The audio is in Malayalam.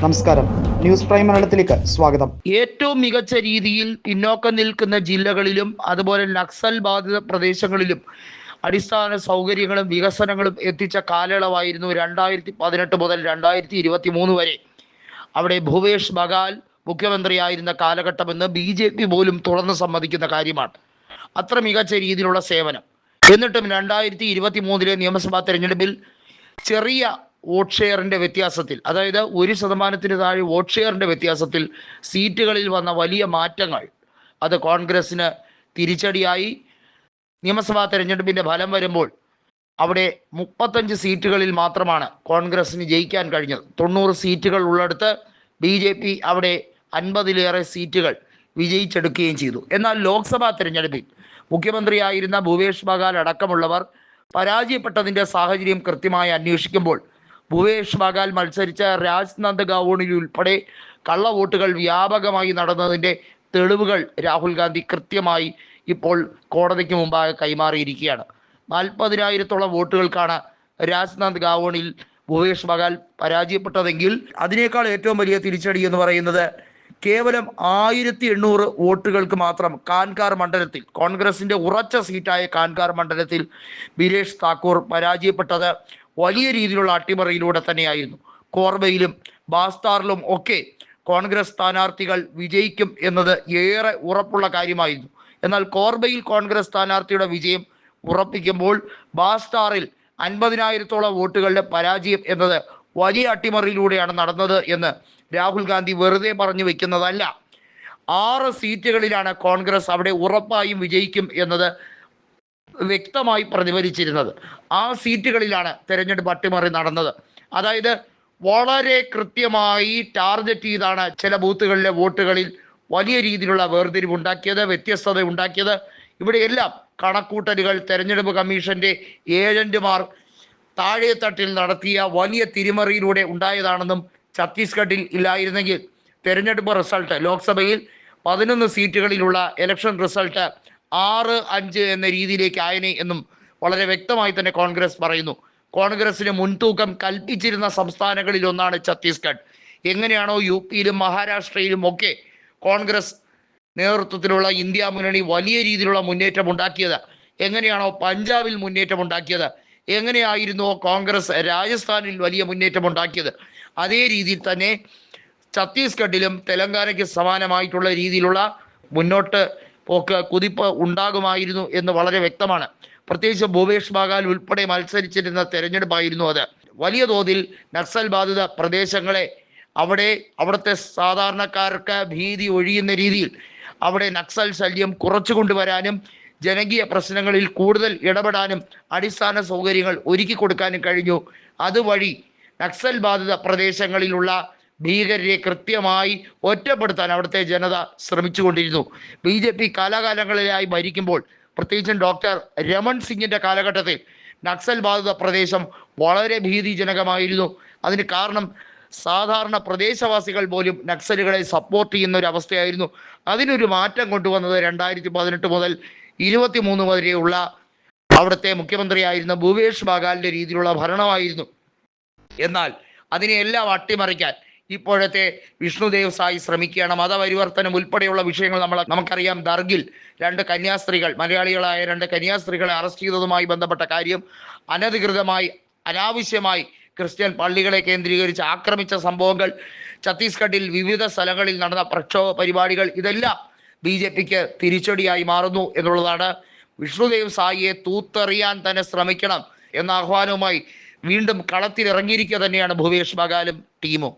നമസ്കാരം. ന്യൂസ് പ്രൈം മലയാളത്തിലേക്ക് സ്വാഗതം. ഏറ്റവും മികച്ച രീതിയിൽ പിന്നോക്കം നിൽക്കുന്ന ജില്ലകളിലും അതുപോലെ നക്സൽ ബാധിത പ്രദേശങ്ങളിലും അടിസ്ഥാന സൗകര്യങ്ങളും വികസനങ്ങളും എത്തിച്ച കാലയളവായിരുന്നു രണ്ടായിരത്തി പതിനെട്ട് മുതൽ രണ്ടായിരത്തി ഇരുപത്തി മൂന്ന് വരെ. അവിടെ ഭൂപേഷ് ബഗാൽ മുഖ്യമന്ത്രിയായിരുന്ന കാലഘട്ടമെന്ന് ബി ജെ പി പോലും തുറന്ന് സമ്മതിക്കുന്ന കാര്യമാണ്. അത്ര മികച്ച രീതിയിലുള്ള സേവനം. എന്നിട്ടും രണ്ടായിരത്തി ഇരുപത്തി മൂന്നിലെ നിയമസഭാ തെരഞ്ഞെടുപ്പിൽ ചെറിയ വോട്ട് ഷെയറിന്റെ വ്യത്യാസത്തിൽ അതായത് ഒരു ശതമാനത്തിന് താഴെ വോട്ട് ഷെയറിന്റെ വ്യത്യാസത്തിൽ സീറ്റുകളിൽ വന്ന വലിയ മാറ്റങ്ങൾ അത് കോൺഗ്രസ്സിന് തിരിച്ചടിയായി. നിയമസഭാ തെരഞ്ഞെടുപ്പിന്റെ ഫലം വരുമ്പോൾ അവിടെ മുപ്പത്തഞ്ച് സീറ്റുകളിൽ മാത്രമാണ് കോൺഗ്രസ്സിന് ജയിക്കാൻ കഴിഞ്ഞത്. തൊണ്ണൂറ് സീറ്റുകൾ ഉള്ളിടത്ത് ബി ജെ പി അവിടെ അൻപതിലേറെ സീറ്റുകൾ വിജയിച്ചെടുക്കുകയും ചെയ്തു. എന്നാൽ ലോക്സഭാ തെരഞ്ഞെടുപ്പിൽ മുഖ്യമന്ത്രിയായിരുന്ന ഭൂപേഷ് ബഗാൽ അടക്കമുള്ളവർ പരാജയപ്പെട്ടതിന്റെ സാഹചര്യം കൃത്യമായി അന്വേഷിക്കുമ്പോൾ ഭൂപേഷ് ബഗാൽ മത്സരിച്ച രാജ്നന്ദ് ഗാവോണിൽ ഉൾപ്പെടെ കള്ളവോട്ടുകൾ വ്യാപകമായി നടന്നതിന്റെ തെളിവുകൾ രാഹുൽ ഗാന്ധി കൃത്യമായി ഇപ്പോൾ കോടതിക്ക് മുമ്പാകെ കൈമാറിയിരിക്കുകയാണ്. നാൽപ്പതിനായിരത്തോളം വോട്ടുകൾക്കാണ് രാജ്നാഥ് ഗാവോണിൽ ഭുവേഷ് ബഗാൽ പരാജയപ്പെട്ടതെങ്കിൽ അതിനേക്കാൾ ഏറ്റവും വലിയ തിരിച്ചടി എന്ന് പറയുന്നത് കേവലം ആയിരത്തി എണ്ണൂറ് വോട്ടുകൾക്ക് മാത്രം കാൻകാർ മണ്ഡലത്തിൽ കോൺഗ്രസിന്റെ ഉറച്ച സീറ്റായ കാൻകാർ മണ്ഡലത്തിൽ ബിരേഷ് താക്കൂർ പരാജയപ്പെട്ടത് വലിയ രീതിയിലുള്ള അട്ടിമറിയിലൂടെ തന്നെയായിരുന്നു. കോർബയിലും ബാസ്താറിലും ഒക്കെ കോൺഗ്രസ് സ്ഥാനാർത്ഥികൾ വിജയിക്കും എന്നത് ഏറെ ഉറപ്പുള്ള കാര്യമായിരുന്നു. എന്നാൽ കോർബയിൽ കോൺഗ്രസ് സ്ഥാനാർത്ഥിയുടെ വിജയം ഉറപ്പിക്കുമ്പോൾ ബാസ്താറിൽ അൻപതിനായിരത്തോളം വോട്ടുകളുടെ പരാജയം എന്നത് വലിയ അട്ടിമറിയിലൂടെയാണ് നടന്നത് എന്ന് രാഹുൽ ഗാന്ധി വെറുതെ പറഞ്ഞു വെക്കുന്നതല്ല. ആറ് സീറ്റുകളിലാണ് കോൺഗ്രസ് അവിടെ ഉറപ്പായും വിജയിക്കും എന്നത് വ്യക്തമായി പ്രതിഫലിച്ചിരുന്നത്. ആ സീറ്റുകളിലാണ് തെരഞ്ഞെടുപ്പ് അട്ടിമറി നടന്നത്. അതായത് വളരെ കൃത്യമായി ടാർഗറ്റ് ചെയ്താണ് ചില ബൂത്തുകളിലെ വോട്ടുകളിൽ വലിയ രീതിയിലുള്ള വേർതിരിവ് ഉണ്ടാക്കിയത് വ്യത്യസ്തത ഉണ്ടാക്കിയത്. ഇവിടെയെല്ലാം കണക്കൂട്ടലുകൾ തെരഞ്ഞെടുപ്പ് കമ്മീഷന്റെ ഏജന്റുമാർ താഴെ തട്ടിൽ നടത്തിയ വലിയ തിരിമറിയിലൂടെ ഉണ്ടായതാണെന്നും ഛത്തീസ്ഗഡിൽ ഇല്ലായിരുന്നെങ്കിൽ തെരഞ്ഞെടുപ്പ് റിസൾട്ട് ലോക്സഭയിൽ പതിനൊന്ന് സീറ്റുകളിലുള്ള ഇലക്ഷൻ റിസൾട്ട് ആറ് അഞ്ച് എന്ന രീതിയിലേക്ക് ആയനെ എന്നും വളരെ വ്യക്തമായി തന്നെ കോൺഗ്രസ് പറയുന്നു. കോൺഗ്രസിന് മുൻതൂക്കം കൽപ്പിച്ചിരുന്ന സംസ്ഥാനങ്ങളിൽ ഒന്നാണ് ഛത്തീസ്ഗഡ്. എങ്ങനെയാണോ യു പിയിലും മഹാരാഷ്ട്രയിലും ഒക്കെ കോൺഗ്രസ് നേതൃത്വത്തിലുള്ള ഇന്ത്യ മുന്നണി വലിയ രീതിയിലുള്ള മുന്നേറ്റം ഉണ്ടാക്കിയത്? എങ്ങനെയാണോ പഞ്ചാബിൽ മുന്നേറ്റം ഉണ്ടാക്കിയത്? എങ്ങനെയായിരുന്നോ കോൺഗ്രസ് രാജസ്ഥാനിൽ വലിയ മുന്നേറ്റം ഉണ്ടാക്കിയത്? അതേ രീതിയിൽ തന്നെ ഛത്തീസ്ഗഡിലും തെലങ്കാനയ്ക്ക് സമാനമായിട്ടുള്ള രീതിയിലുള്ള മുന്നോട്ട് പോക്ക് കുതിപ്പ് ഉണ്ടാകുമായിരുന്നു എന്ന് വളരെ വ്യക്തമാണ്. പ്രത്യേകിച്ച് ഭൂപേഷ് ബാഗാൽ ഉൾപ്പെടെ മത്സരിച്ചിരുന്ന തെരഞ്ഞെടുപ്പായിരുന്നു അത്. വലിയ തോതിൽ നക്സൽ ബാധിത പ്രദേശങ്ങളെ അവിടെ അവിടുത്തെ സാധാരണക്കാർക്ക് ഭീതി ഒഴിയുന്ന രീതിയിൽ അവിടെ നക്സൽ ശല്യം കുറച്ചു കൊണ്ടുവരാനും ജനകീയ പ്രശ്നങ്ങളിൽ കൂടുതൽ ഇടപെടാനും അടിസ്ഥാന സൗകര്യങ്ങൾ ഒരുക്കി കൊടുക്കാനും കഴിഞ്ഞു. അതുവഴി നക്സൽ ബാധിത പ്രദേശങ്ങളിലുള്ള ഭീകരരെ കൃത്യമായി ഒറ്റപ്പെടുത്താൻ അവിടുത്തെ ജനത ശ്രമിച്ചുകൊണ്ടിരുന്നു. ബി ജെ പി കാലാകാലങ്ങളിലായി ഭരിക്കുമ്പോൾ പ്രത്യേകിച്ചും ഡോക്ടർ രമൺ സിംഗിന്റെ കാലഘട്ടത്തിൽ നക്സൽ ബാധിത പ്രദേശം വളരെ ഭീതിജനകമായിരുന്നു. അതിന് കാരണം സാധാരണ പ്രദേശവാസികൾ പോലും നക്സലുകളെ സപ്പോർട്ട് ചെയ്യുന്ന ഒരു അവസ്ഥയായിരുന്നു അതിനൊരു മാറ്റം കൊണ്ടുവന്നത് രണ്ടായിരത്തി പതിനെട്ട് മുതൽ ഇരുപത്തി മൂന്ന് വരെയുള്ള അവിടുത്തെ മുഖ്യമന്ത്രിയായിരുന്ന ഭൂപേഷ് ബാഗാലിന്റെ രീതിയിലുള്ള ഭരണമായിരുന്നു. എന്നാൽ അതിനെയെല്ലാം അട്ടിമറിക്കാൻ ഇപ്പോഴത്തെ വിഷ്ണുദേവ് സായി ശ്രമിക്കുകയാണ്. മതപരിവർത്തനം ഉൾപ്പെടെയുള്ള വിഷയങ്ങൾ നമ്മൾ നമുക്കറിയാം. ദർഗിൽ രണ്ട് കന്യാസ്ത്രീകൾ മലയാളികളായ രണ്ട് കന്യാസ്ത്രീകളെ അറസ്റ്റ് ചെയ്തതുമായി ബന്ധപ്പെട്ട കാര്യം അനധികൃതമായി അനാവശ്യമായി ക്രിസ്ത്യൻ പള്ളികളെ കേന്ദ്രീകരിച്ച് ആക്രമിച്ച സംഭവങ്ങൾ ഛത്തീസ്ഗഡിൽ വിവിധ സ്ഥലങ്ങളിൽ നടന്ന പ്രക്ഷോഭ പരിപാടികൾ ഇതെല്ലാം ബി ജെ പിക്ക് തിരിച്ചടിയായി മാറുന്നു എന്നുള്ളതാണ് വിഷ്ണുദേവ് സായിയെ തൂത്തെറിയാൻ തന്നെ ശ്രമിക്കണം എന്ന ആഹ്വാനവുമായി വീണ്ടും കളത്തിലിറങ്ങിയിരിക്കുക തന്നെയാണ് ഭുവേഷ് ബഗാലും ടീമും.